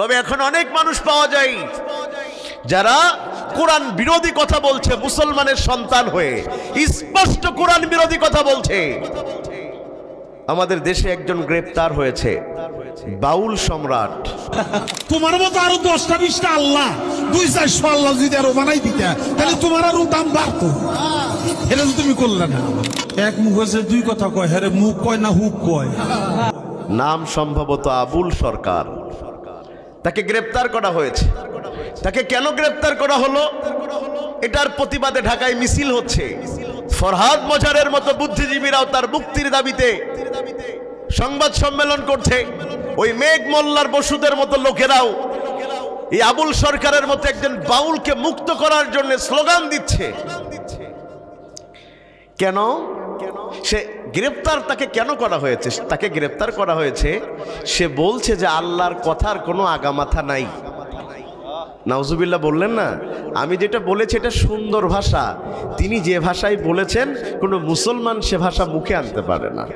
তবে এখন অনেক মানুষ পাওয়া যায় যারা কোরআন বিরোধী কথা বলছে মুসলমানের সন্তান হয়ে। স্পষ্ট কোরআন বিরোধী কথা বলছে। আমাদের দেশে একজন গ্রেপ্তার হয়েছে। বাউল সম্রাট। তোমার মতো আরও দশটা বিশটা আল্লাহ দুই চারশো আল্লাহ যদি আরও বানাই দিতে তাহলে তোমার আরও দাম বাড়তো। এটা তো তুমি করলে না। এক মুখ হচ্ছে দুই কথা কয় হ্যাঁ মুখ কয় না হুক কয়। নাম সম্ভবত আবুল সরকার। তাকে গ্রেপ্তার করা হয়েছে। তাকে কেন গ্রেপ্তার করা হলো? এটার প্রতিবাদে ঢাকায় মিছিল হচ্ছে। ফরহাদ মজারের মতো বুদ্ধিজীবীরাও তার মুক্তির দাবিতে সংবাদ সম্মেলন করছে। ওই মেঘ মোল্লার বসুদের মতো লোকেরাও এই আবুল সরকারের মতো একজন বাউলকে মুক্ত করার জন্য স্লোগান দিচ্ছে। কেন? সে গ্রেপ্তার তাকে কেন করা হয়েছে? তাকে গ্রেপ্তার করা হয়েছে, সে বলছে যে আল্লাহর কথার কোনো আগামাথা নাই। নাউজুবিল্লাহ বললেন না? আমি যেটা বলেছি এটা সুন্দর ভাষা। তিনি যে ভাষায় বলেছেন, কোনো মুসলমান সে ভাষা মুখে আনতে পারে না।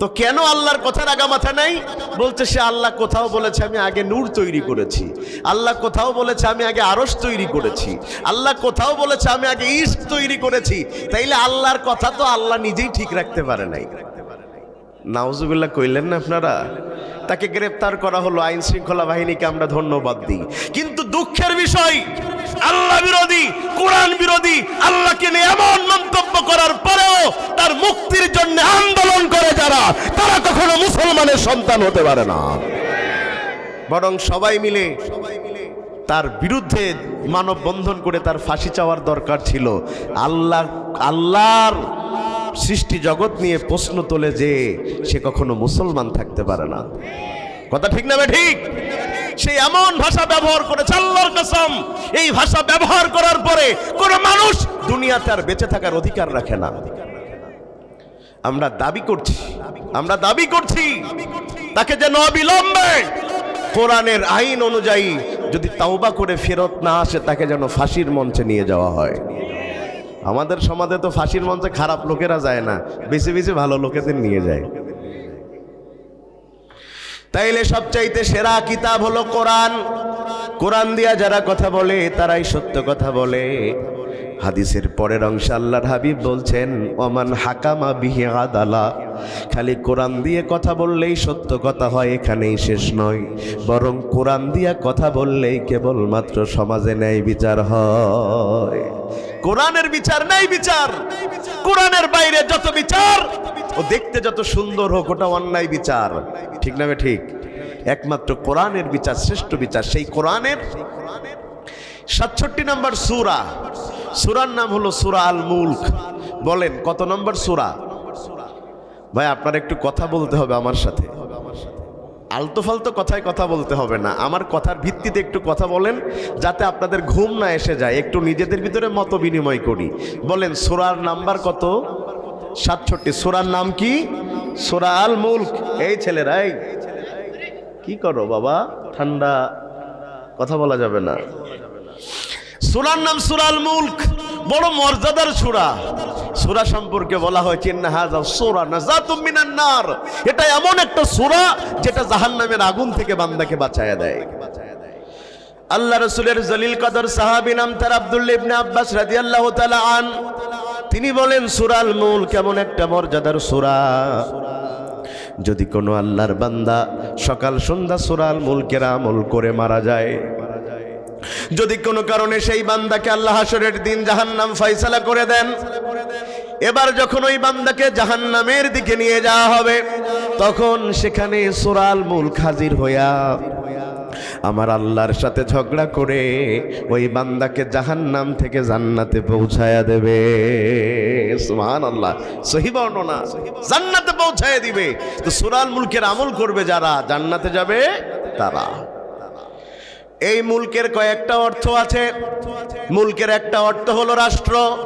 তো কেন আল্লাহর কথার আগামাথা নাই? বলছে, সে আল্লাহ কোথাও বলেছে, আমি আগে নূর তৈরি করেছি। আল্লাহ কোথাও বলেছে, আমি আগে আরস তৈরি করেছি। আল্লাহ কোথাও বলেছে, আমি আগে ইস্ট তৈরি করেছি। তাইলে আল্লাহর কথা তো আল্লাহ নিজেই ঠিক রাখতে পারে নাই। নাউজুবিল্লাহ কইলেন না আপনারা? তাকে গ্রেপ্তার করা হলো, আইন শৃঙ্খলা বাহিনীকে আমরা ধন্যবাদ দিই। কিন্তু দুঃখের বিষয়, আল্লাহ বিরোধী, কোরআন বিরোধী, আল্লাহকে নিয়ে এমন মন্তব্য করার পরেও তার মুক্তির জন্য আন্দোলন করে যারা, তারা কখনো মুসলমানের সন্তান হতে পারে না। বরং সবাই মিলে তার বিরুদ্ধে মানববন্ধন করে তার ফাঁসি চাওয়ার দরকার ছিল। আল্লাহ, আল্লাহর সৃষ্টি জগৎ নিয়ে প্রশ্ন তোলে যে সে কখনো মুসলমান থাকতে পারে না। কথা ঠিক না ঠিক? সে এমন ভাষা ব্যবহার করেছে, আল্লাহর কসম। এই ভাষা ব্যবহার করার পরে কোন মানুষ দুনিয়াতে আর বেঁচে থাকার অধিকার রাখে না। আমরা দাবি করছি, আমরা দাবি করছি, তাকে যেন অবিলম্বে কোরআনের আইন অনুযায়ী যদি তাওবা করে ফেরত না আসে, তাকে যেন ফাঁসির মঞ্চে নিয়ে যাওয়া হয়। আমাদের সমাজে তো ফাঁসির মঞ্চে খারাপ লোকেরা যায় না, বেশি বেশি ভালো লোকেদের নিয়ে যায়। তাইলে সবচাইতে সেরা কিতাব হলো কোরআন। কোরআন দিয়া যারা কথা বলে, তারাই সত্য কথা বলে। হাদিসের পরের অংশ আল্লাহর হাবিব বলছেন, ওমান হাকামা বিহি আদালা খালি কোরআন দিয়ে কথা বললেই সত্য কথা হয়, এখানেই শেষ নয়। বরং কোরআন দিয়া কথা বললেই কেবলমাত্র সমাজে ন্যায় বিচার হয়। কোরআনের বিচার নাই বিচার। কোরআনের বাইরে যত বিচার, ও দেখতে যত সুন্দর হোক, ওটা অন্যায় বিচার। ঠিক না ঠিক? একমাত্র কোরআনের বিচার, শ্রেষ্ঠ বিচার, সেই কোরআনের সাতষট্টি নম্বর সুরা। সুরার নাম হলো সুরা আল মুলক। বলেন, কত নম্বর সুরা? ভাই, আপনার একটু কথা বলতে হবে আমার সাথে। আলতো ফালতো কথায় কথা বলতে হবে না। আমার কথার ভিত্তিতে একটু কথা বলেন, যাতে আপনাদের ঘুম না এসে যায়। একটু নিজেদের ভিতরে মত বিনিময় করি। বলেন, সুরার নাম্বার কত? সাতষট্টি। সুরার নাম কি? সুরা আল মুলক। এই ছেলেরা, এই। কি করো বাবা? ঠান্ডা। কথা বলা যাবে না। সুরার নাম সুরাল মুলক, বড় মর্যাদার সুরা। সুরা সম্পর্কে বলা হয় নার। এটা এমন একটা সুরা যেটা জাহান নামের আগুন থেকে বান্দাকে বাঁচায় দেয়। আল্লাহ রসুলের জলিল কদর সাহাবী নাম তার আব্দুল্লাহ ইবনে আব্বাস রাদিয়াল্লাহু তাআলা আন। তিনি বলেন, সুরাল মুল কেমন একটা মর্যাদার সুরা। যদি কোনো আল্লাহর বান্দা সকাল সন্ধ্যা সুরাল মুলকের আমল করে মারা যায় যদি কোনো কারণে সেই বান্দাকে আল্লাহ হাসরের দিন জাহান্নাম ফয়সালা করে দেন, এবার যখন ওই বান্দাকে জাহান্নামের দিকে নিয়ে যাওয়া হবে, তখন সেখানে সুরাল মূল হাজির হইয়া আমার আল্লাহর সাথে ঝগড়া করে ওই বান্দাকে জাহান্নাম থেকে জান্নাতে পৌঁছায়া দেবে। সুবহান আল্লাহ সহি বর্ণনা। জান্নাতে পৌঁছায় দিবে। তো সুরাল মুলকের আমল করবে যারা, জান্নাতে যাবে তারা। এই মুলকের কয়েকটা অর্থ আছে। মুলকের একটা অর্থ হলো রাষ্ট্র।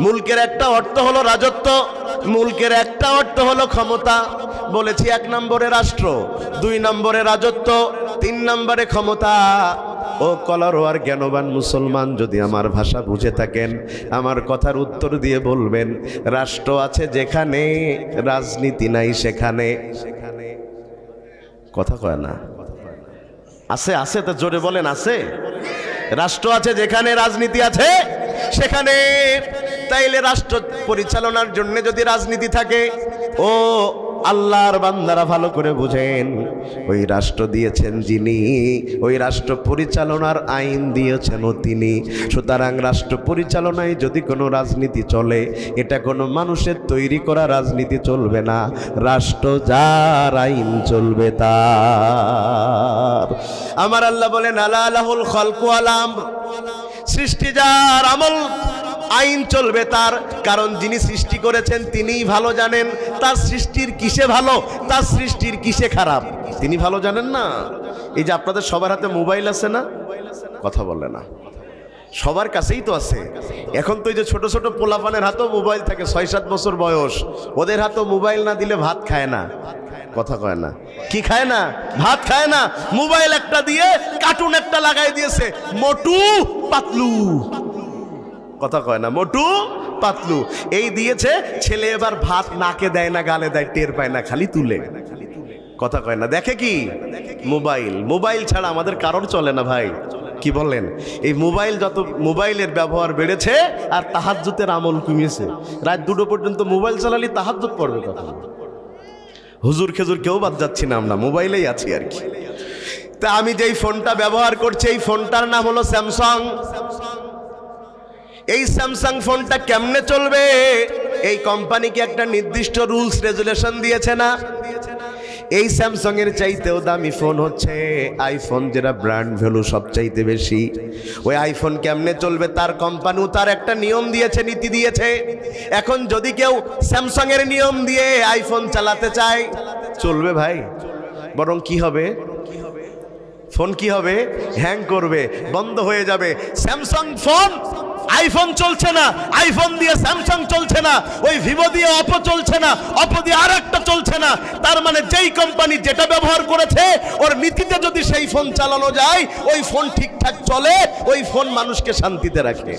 মুলকের একটা অর্থ হলো রাজত্ব। মুলকের একটা অর্থ হলো ক্ষমতা। বলেছি এক নম্বরে রাষ্ট্র, দুই নম্বরে রাজত্ব, তিন নম্বরে ক্ষমতা। ও কলারোয়ার জ্ঞানবান মুসলমান যদি আমার ভাষা বুঝে থাকেন, আমার কথার উত্তর দিয়ে বলবেন, রাষ্ট্র আছে যেখানে, রাজনীতি নাই সেখানে। কথা কয় না। আছে আছে তো জোরে বলেন, আছে। রাষ্ট্র আছে, যেখানে রাজনীতি আছে, সেখানে। তাইলে রাষ্ট্র পরিচালনার জন্য যদি রাজনীতি থাকে, ও আল্লাহর বান্দারা ভালো করে বুঝেন। ওই রাষ্ট্র দিয়েছেন যিনি, ওই রাষ্ট্র পরিচালনার আইন দিয়েছেনও তিনি। সুতরাং রাষ্ট্র পরিচালনায় যদি কোনো রাজনীতি চলে, এটা কোনো মানুষের তৈরি করা রাজনীতি চলবে না। রাষ্ট্র যার আইন চলবে তার। আমার আল্লাহ বলেন, আলা আলাহুল আলাম সৃষ্টি যার আমল আইন চলবে তার, কারণ যিনি সৃষ্টি করেছেন তিনিই ভালো জানেন, তার সৃষ্টির কিসে ভালো, তার সৃষ্টির কিসে খারাপ। তিনি ভালো জানেন না? এই যে আপনাদের সবার হাতে মোবাইল আছে না? কথা বলে না। সবার কাছেই তো আছে। এখন তো এই যে ছোট ছোট পোলাপানের হাতেও মোবাইল থাকে ছয় সাত বছর বয়স। ওদের হাতেও মোবাইল না দিলে ভাত খায় না। কথা কয় না। কি খায় না? ভাত খায় না। মোবাইল একটা দিয়ে কার্টুন একটা লাগাই দিয়েছে, মোটু পাতলু। কথা কয় না, মোটু পাতলু। এই দিয়েছে, ছেলে এবার ভাত নাকে দেয় না, গালে দেয়, টের পায় না, খালি তুলে। কথা কয় না, দেখে কি? মোবাইল। মোবাইল ছাড়া আমাদের কারোর চলে না ভাই। কি বললেন? এই মোবাইল যত, মোবাইলের ব্যবহার বেড়েছে আর তাহাজ্জুতের আমল কমিয়েছে। রাত দুটো পর্যন্ত মোবাইল চালালে তাহাজ্জুত পড়বে কথা হুজুর খেজুর কেউ বাদ যাচ্ছি না আমরা, মোবাইলেই আছি আর কি। তা আমি যেই ফোনটা ব্যবহার করছি, এই ফোনটার নাম হলো স্যামসাং। এই স্যামসাং ফোনটা কেমনে চলবে? এই কোম্পানিকে একটা নির্দিষ্ট রুলস রেজুলেশন দিয়েছে না? এই স্যামসাং এর চাইতেও দামি ফোন হচ্ছে আইফোন যেটা ব্র্যান্ড ভ্যালু সবচাইতে বেশি। ওই আইফোন কেমনে চলবে? তার কোম্পানিও তার একটা নিয়ম দিয়েছে, নীতি দিয়েছে। এখন যদি কেউ স্যামসাং এর নিয়ম দিয়ে আইফোন চালাতে চায়, চলবে ভাই। বরং কি হবে? ফোন কি হবে? হ্যাং করবে, বন্ধ হয়ে যাবে। স্যামসাং ফোন আইফোন চলছে না, আইফোন দিয়ে স্যামসাং চলছে না, ওই ভিভো দিয়ে অপো চলছে না অপো দিয়ে আর একটা চলছে না, তার মানে যেই কোম্পানি যেটা ব্যবহার করেছে, ওর নীতিতে যদি সেই ফোন চালানো যায়, ওই ফোন ঠিকঠাক চলে, ওই ফোন মানুষকে শান্তিতে রাখে।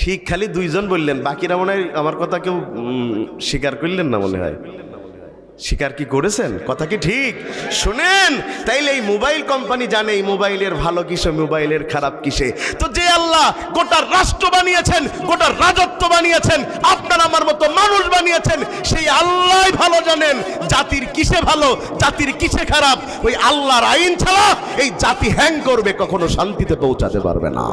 ঠিক খালি দুইজন বললেন, বাকিরা মনে হয় আমার কথা কেউ স্বীকার করলেন না মনে হয়। স্বীকার কি করেছেন? কথা কি ঠিক? শুনেন, তাইলে এই মোবাইল কোম্পানি জানে এই মোবাইলের ভালো কিসে, মোবাইলের খারাপ কিসে। তো যে আল্লাহ গোটা রাষ্ট্র বানিয়েছেন, গোটা রাজত্ব বানিয়েছেন, আপনার আমার মতো মানুষ বানিয়েছেন, সেই আল্লাহ ভালো জানেন জাতির কিসে ভালো, জাতির কিসে খারাপ। ওই আল্লাহর আইন ছাড়া এই জাতি হ্যাং করবে, কখনো শান্তিতে পৌঁছাতে পারবে না।